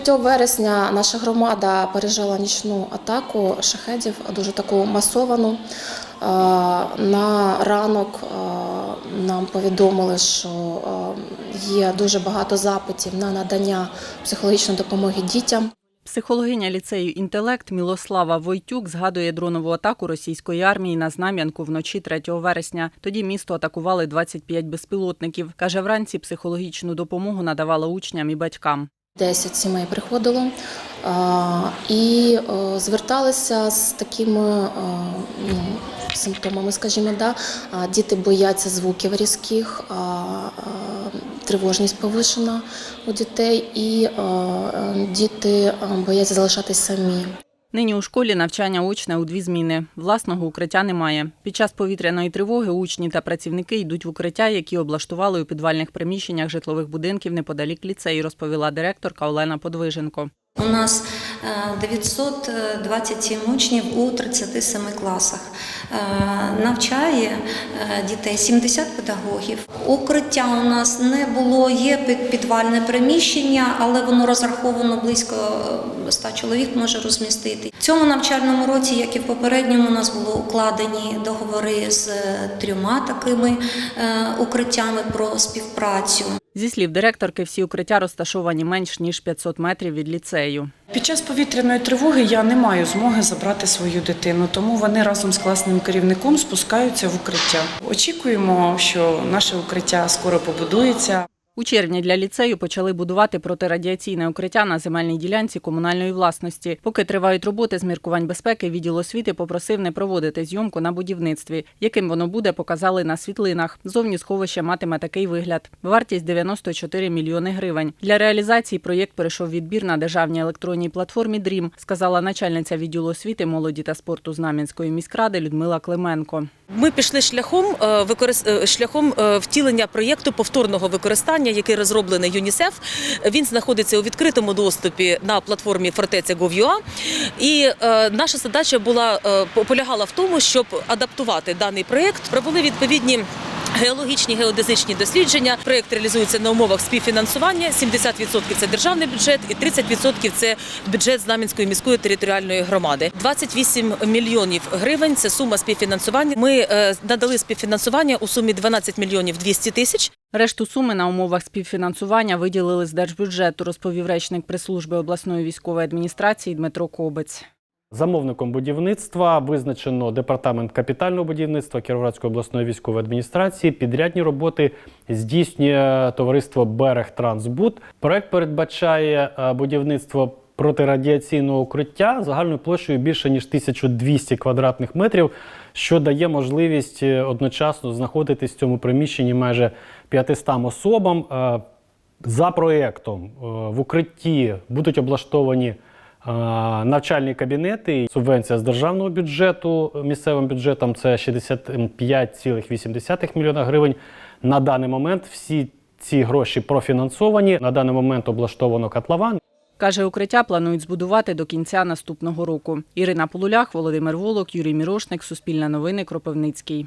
3 вересня наша громада пережила нічну атаку шахедів, дуже таку масовану. Е, На ранок е, нам повідомили, що е, є дуже багато запитів на надання психологічної допомоги дітям. Психологиня ліцею інтелект Мілослава Войтюк згадує дронову атаку російської армії на Знам'янку вночі 3 вересня. Тоді місто атакували 25 безпілотників. Каже, вранці психологічну допомогу надавала учням і батькам. 10 сімей приходило і е, зверталися з такими е, ну, симптомами, скажімо, да. Діти бояться звуків різких, тривожність повишена у дітей, і е, діти бояться залишатись самі. Нині у школі навчання очне у дві зміни. Власного укриття немає. Під час повітряної тривоги учні та працівники йдуть в укриття, які облаштували у підвальних приміщеннях житлових будинків неподалік ліцею, розповіла директорка Олена Подвиженко. У нас 927 учнів у 37 класах. Е, Навчає е, дітей 70 педагогів. Укриття у нас не було, є під- підвальне приміщення, але воно розраховано близько е, 100 чоловік може розмістити. В цьому навчальному році, як і в попередньому, у нас було укладені договори з е, трьома такими е, укриттями про співпрацю. Зі слів директорки, всі укриття розташовані менш ніж 500 метрів від ліцею. Під час повітряної тривоги я не маю змоги забрати свою дитину, тому вони разом з класним керівником спускаються в укриття. Очікуємо, що наше укриття скоро побудується. У червні для ліцею почали будувати протирадіаційне укриття на земельній ділянці комунальної власності. Поки тривають роботи з міркувань безпеки, відділ освіти попросив не проводити зйомку на будівництві. Яким воно буде, показали на світлинах. Зовні сховище матиме такий вигляд. Вартість 94 мільйони гривень. Для реалізації проєкт перейшов відбір на державній електронній платформі Дрім, сказала начальниця відділу освіти, молоді та спорту Знам'янської міськради Людмила Клименко. Ми пішли шляхом е, е, шляхом е, втілення проєкту повторного використання, який розроблений ЮНІСЕФ. Він знаходиться у відкритому доступі на платформі Фортеця.gov.ua. І е, наша задача е, полягала в тому, щоб адаптувати даний проєкт, провели відповідні. Геологічні геодезичні дослідження. Проєкт реалізується на умовах співфінансування. 70% – це державний бюджет і 30% – це бюджет Знам'янської міської територіальної громади. 28 мільйонів гривень – це сума співфінансування. Ми е, надали співфінансування у сумі 12 мільйонів 200 тисяч. Решту суми на умовах співфінансування виділили з держбюджету, розповів речник прес-служби обласної військової адміністрації Дмитро Кобець. Замовником будівництва визначено департамент капітального будівництва Кіровоградської обласної військової адміністрації. Підрядні роботи здійснює товариство Берег Трансбуд. Проект передбачає е, будівництво протирадіаційного укриття загальною площею більше ніж 1200 квадратних метрів, що дає можливість е, одночасно знаходитись в цьому приміщенні майже 500 особам. Е, За проектом в укритті будуть облаштовані навчальні кабінети. Субвенція з державного бюджету місцевим бюджетом це 65,8 мільйона гривень. На даний момент всі ці гроші профінансовані. На даний момент облаштовано котлован. Каже, укриття планують збудувати до кінця наступного року. Ірина Полулях, Володимир Волок, Юрій Мірошник, Суспільне новини, Кропивницький.